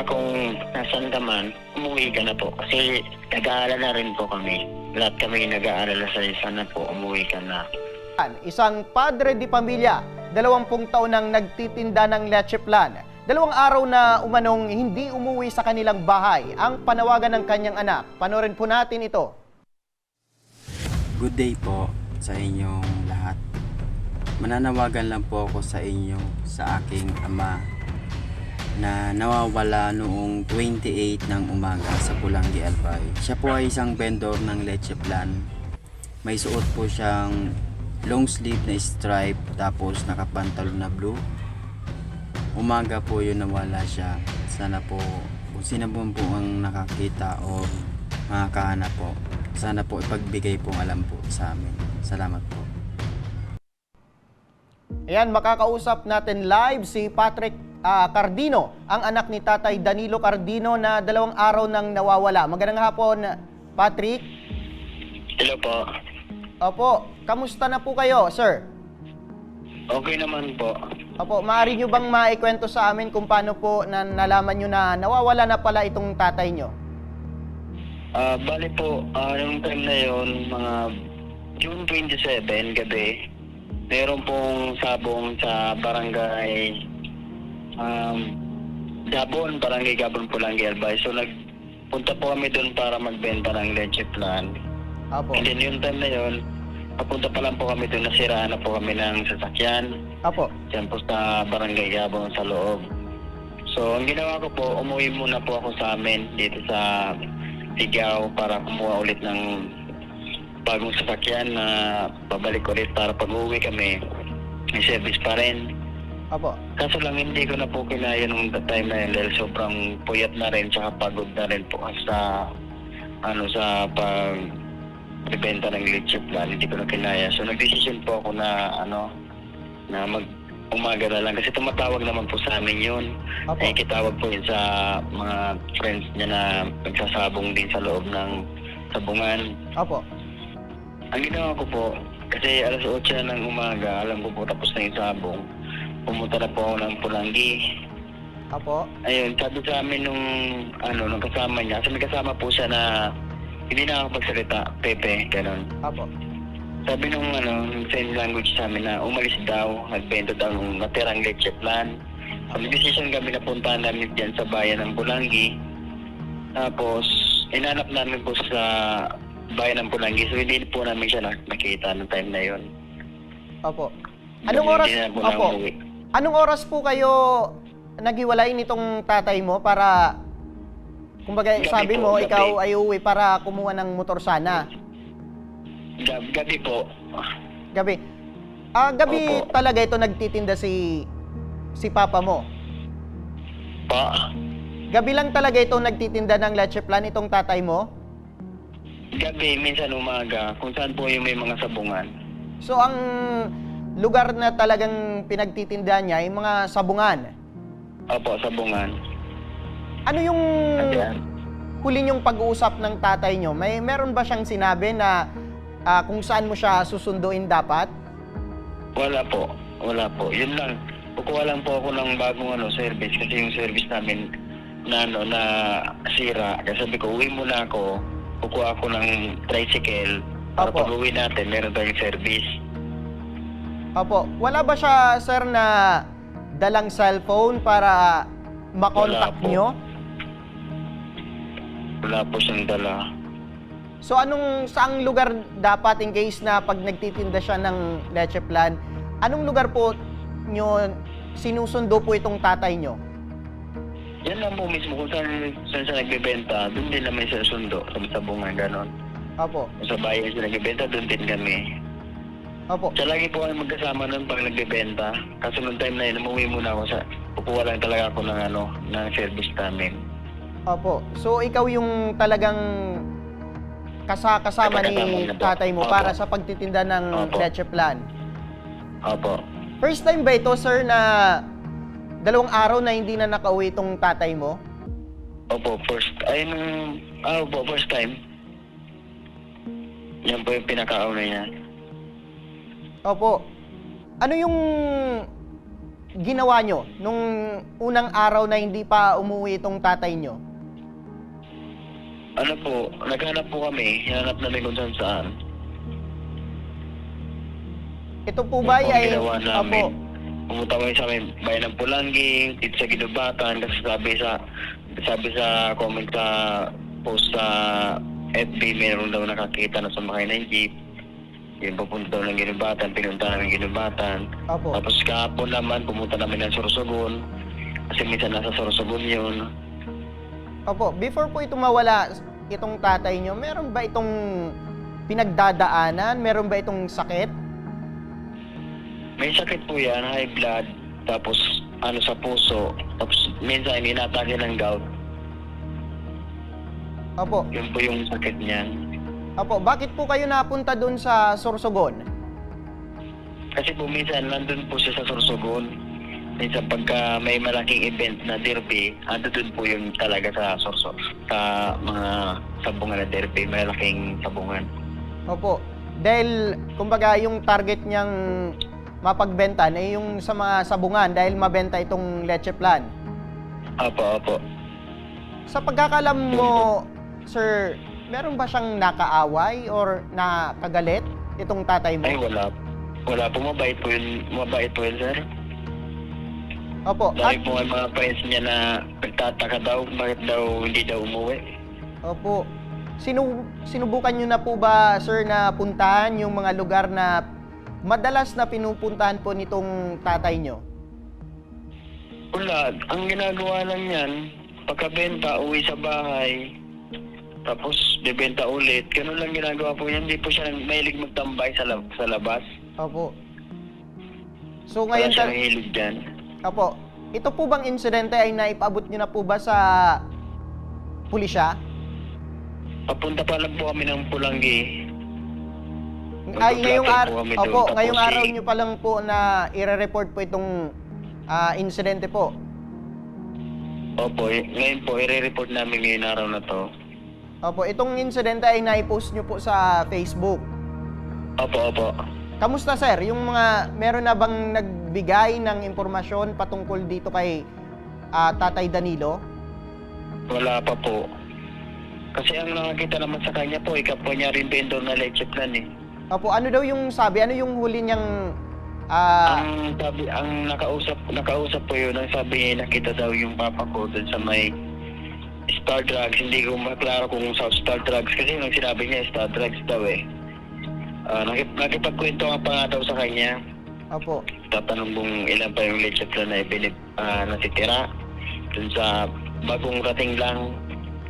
pa kung nasan ka man, umuwi ka na po. Kasi nag-aalala na rin po kami. Lahat kami nag-aalala sa isa na po, umuwi ka na. Isang padre di pamilya, dalawampung taon nang nagtitinda ng leche plan. Dalawang araw na umanong hindi umuwi sa kanilang bahay ang panawagan ng kanyang anak. Panorin po natin ito. Good day po sa inyong lahat. Mananawagan lang po ako sa inyo, sa aking ama na nawawala noong 28 ng umaga sa Pulangi Albay. Siya po ay isang vendor ng leche plan. May suot po siyang long sleeve na stripe tapos nakapantalon na blue. Umaga po yun nawala siya. Sana po kung sino po po ang nakakita o makakahanap po. Sana po ipagbigay pong alam po sa amin. Salamat po. Ayan, makakausap natin live si Patrick ah, Cardino, ang anak ni Tatay Danilo Cardino na dalawang araw nang nawawala. Magandang hapon, Patrick. Hello po. Opo, kamusta na po kayo, sir? Okay naman po. Opo, maaari nyo bang maikwento sa amin kung paano po na nalaman nyo na nawawala na pala itong tatay nyo? Ah, bali po, ah, yung time na yon mga June 27 gabi, meron pong sabong sa barangay um, Gabon, barangay Gabon Pulangi Albay. So nagpunta po kami doon para magbenta ng leche plan. Opo. And then yung time na yon, papunta pa lang po kami doon, nasiraan na po kami ng sasakyan. Opo. Diyan po sa barangay Gabon sa loob. So, ang ginawa ko po, umuwi muna po ako sa amin dito sa Tigaw para kumuha ulit ng bagong sasakyan na babalik ulit para pag uwi kami, may service pa rin. Opo. Kaso lang hindi ko na po kinaya nung time na yun dahil sobrang puyat na rin tsaka pagod na rin po sa ano sa pag bibenta ng leche plan, hindi ko na kinaya. So nagdesisyon po ako na ano na mag umaga na lang kasi tumatawag naman po sa amin yun. Opo. Ay kitawag po yun sa mga friends niya na nagsasabong din sa loob ng sabungan. Opo. Ang ginawa ko po, kasi alas 8 na ng umaga, alam ko po tapos na yung sabong. Pumunta na po ako ng Pulangi. Opo. Ayun, sabi sa amin nung, ano, nung kasama niya, kasi may kasama po siya na hindi nakakapagsalita, Pepe, ganun. Opo. Sabi nung, ano, nung sign language sa amin na umalis daw, nagbenta daw ng natirang leche plan. So, decision kami na puntahan namin dyan sa bayan ng Pulangi. Tapos, inanap namin po sa bayan ng Pulangi. So, hindi po namin siya nak- nakita noong time na yon. Opo. Anong oras? Hindi na po na. Anong oras po kayo naghiwalay nitong tatay mo para kumbaga Gabi sabi po, mo gabi. ikaw ay uwi para kumuha ng motor sana. Gab- gabi po. Gabi. Ah, gabi Opo. talaga ito nagtitinda si si papa mo. Pa, Gabi lang talaga ito nagtitinda ng leche plan itong tatay mo. gabi, minsan umaga, kung saan po yung may mga sabungan. So ang lugar na talagang pinagtitinda niya ay mga sabungan. Opo, sabungan. Ano yung Ayan. huli niyong pag-uusap ng tatay niyo? May meron ba siyang sinabi na ah, kung saan mo siya susunduin dapat? Wala po. Wala po. Yun lang. Kukuha lang po ako ng bagong ano, service kasi yung service namin na ano na sira. Kasi sabi ko, uwi muna ako. Kukuha ako ng tricycle. Para Opo. pag uwi natin, meron tayong service. Opo. Wala ba siya, sir, na dalang cellphone para makontak Wala po. niyo? Wala po siyang dala. So anong saang lugar dapat in case na pag nagtitinda siya ng leche plan, anong lugar po nyo sinusundo po itong tatay nyo? Yan lang po mismo kung saan, saan siya nagbebenta. Doon din naman siya sundo sa sabungan, ganon. Opo. Kung sa bayan siya nagbebenta, doon din kami. Opo. Siya lagi po kami magkasama nun pag nagbebenta. Kaso nung time na yun, umuwi muna ako sa... Kukuha lang talaga ako ng ano, ng service namin. Opo. So ikaw yung talagang kasa kasama Kasama ni po. tatay mo Opo. para sa pagtitinda ng Opo. leche plan. Opo. First time ba ito, sir, na dalawang araw na hindi na nakauwi itong tatay mo? Opo, first... Ay, nung... Ah, opo, first time. Yan po yung pinakauna niya. Opo. Ano yung ginawa nyo nung unang araw na hindi pa umuwi itong tatay nyo? Ano po, naghanap po kami, hinanap namin kung saan saan. Ito po ba ang ay... ginawa Opo. namin. Pumunta kami sa may bayan ng Pulanggi, dito sa Ginubatan, kasi sabi sa sabi sa comment sa post sa FB, meron daw nakakita na sumakay ng jeep. Yung papunta ng Ginubatan, pinunta namin Ginubatan. Opo. Tapos kahapon naman, pumunta namin ng Sorsogon. Kasi minsan nasa Sorsogon yun. Opo, before po ito mawala itong tatay nyo, meron ba itong pinagdadaanan? Meron ba itong sakit? May sakit po yan, high blood, tapos ano sa puso, tapos minsan inatake ng gout. Opo. Yun po yung sakit niyan. Opo, bakit po kayo napunta doon sa Sorsogon? Kasi po minsan nandun po siya sa Sorsogon. Minsan pagka may malaking event na derby, ando dun po yun talaga sa Sorso, sa mga sabungan na derby, malaking sabungan. Opo. Dahil, kumbaga, yung target niyang mapagbenta ay yung sa mga sabungan dahil mabenta itong leche plan. Apo, apo. Sa pagkakalam mo, sir, meron ba siyang nakaaway or nakagalit itong tatay mo? Ay, wala. Wala po, mabait po yun, mabait po yun, sir. Opo. At, Dahil po may mga friends niya na nagtataka daw, bakit daw hindi daw umuwi. opo. Sinu sinubukan nyo na po ba, sir, na puntahan yung mga lugar na madalas na pinupuntahan po nitong tatay nyo? Wala. Ang ginagawa lang yan, pagkabenta, uwi sa bahay, tapos bibenta ulit. Ganun lang ginagawa po yan. Hindi po siya mahilig magtambay sa, lab- sa labas. Opo. So Wala ngayon, siya tal- hilig dyan. Opo. Ito po bang insidente ay naipaabot nyo na po ba sa pulisya? Papunta pa lang po kami ng Pulanggi. Ay, ngayong araw, opo, tapos ngayong si- araw nyo pa lang po na i-report po itong ah, insidente po. Opo, eh, ngayon po, i-report namin ngayong araw na to. Opo, itong insidente ay naipost nyo po sa Facebook. Opo, opo. Kamusta sir? Yung mga, meron na bang nagbigay ng impormasyon patungkol dito kay ah, Tatay Danilo? Wala pa po. Kasi ang nakakita naman sa kanya po, ikaw po niya rin vendor na leche plan eh. Opo, ano daw yung sabi? Ano yung huli niyang ah, ang sabi, ang nakausap, nakausap po yun, ang sabi niya, nakita daw yung papa ko dun sa may Star Drugs. Hindi ko maklaro kung sa Star Drugs kasi yung sinabi niya, Star Drugs daw eh. Uh, nakip, nakipagkwento nga pa nga daw sa kanya. Opo. Tatanong kung ilan pa yung plan na ibinib, ah, natitira. Dun sa bagong rating lang.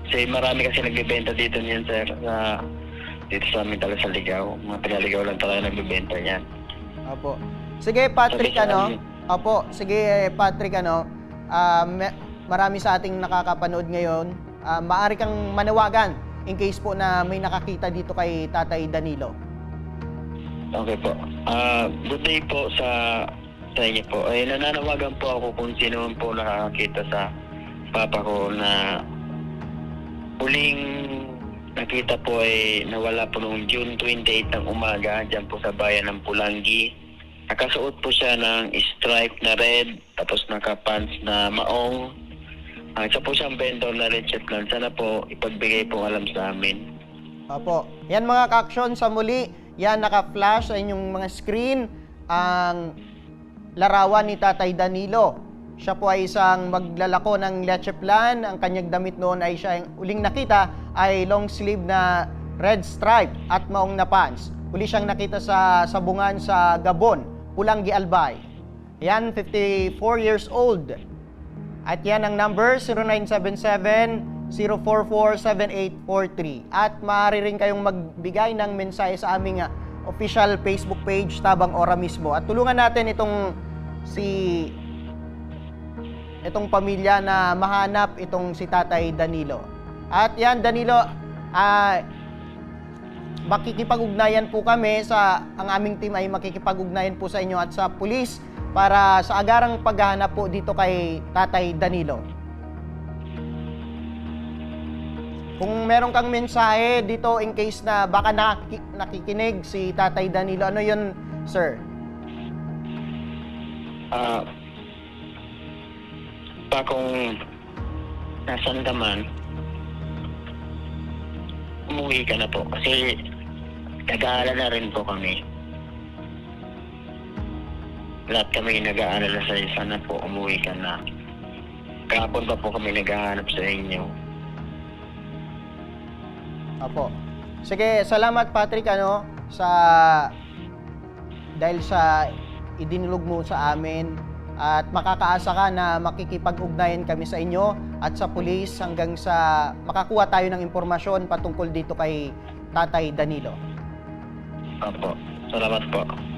Kasi marami kasi nagbibenta dito niyan sir. Sa, dito sa amin talaga sa Ligaw. Mga taga-Ligaw lang talaga nagbibenta niyan. Opo. Sige, Patrick, Sabi sa ano? Opo, sige, Patrick, ano? ah, me- marami sa ating nakakapanood ngayon. Ah, maari kang manawagan in case po na may nakakita dito kay Tatay Danilo. Okay po. Ah, good day po sa sa inyo po. Ay nananawagan po ako kung sino man po nakakita sa papa ko na huling nakita po ay nawala po noong June 28 ng umaga dyan po sa bayan ng Pulanggi. Nakasuot po siya ng stripe na red tapos naka-pants na maong. Ah, isa po siyang vendor na red lang. Sana po ipagbigay po alam sa amin. Opo. Yan mga ka-action sa muli. Yan naka-flash sa inyong mga screen ang larawan ni Tatay Danilo. Siya po ay isang maglalako ng leche plan. Ang kanyang damit noon ay siya yung uling nakita ay long sleeve na red stripe at maong na pants. Uli siyang nakita sa sabungan sa Gabon, Pulanggi Albay. Yan, 54 years old. At yan ang number 0977-044-7843. At maaari rin kayong magbigay ng mensahe sa aming ah, official Facebook page Tabang Ora mismo. At tulungan natin itong si itong pamilya na mahanap itong si Tatay Danilo. At yan Danilo, ah makikipag-ugnayan po kami sa ang aming team ay makikipag-ugnayan po sa inyo at sa pulis para sa agarang paghahanap po dito kay Tatay Danilo. Kung meron kang mensahe dito in case na baka nakiki- nakikinig si Tatay Danilo, ano yun, sir? Ah, pa kung nasan ka man, umuwi ka na po. Kasi nag-aalala na rin po kami. Lahat kami nag-aalala sa sana po umuwi ka na. Kahapon pa po kami naghahanap sa inyo. Opo. Sige, salamat Patrick ano sa dahil sa idinulog mo sa amin at makakaasa ka na makikipag-ugnayan kami sa inyo at sa pulis hanggang sa makakuha tayo ng impormasyon patungkol dito kay Tatay Danilo. Opo. Salamat po.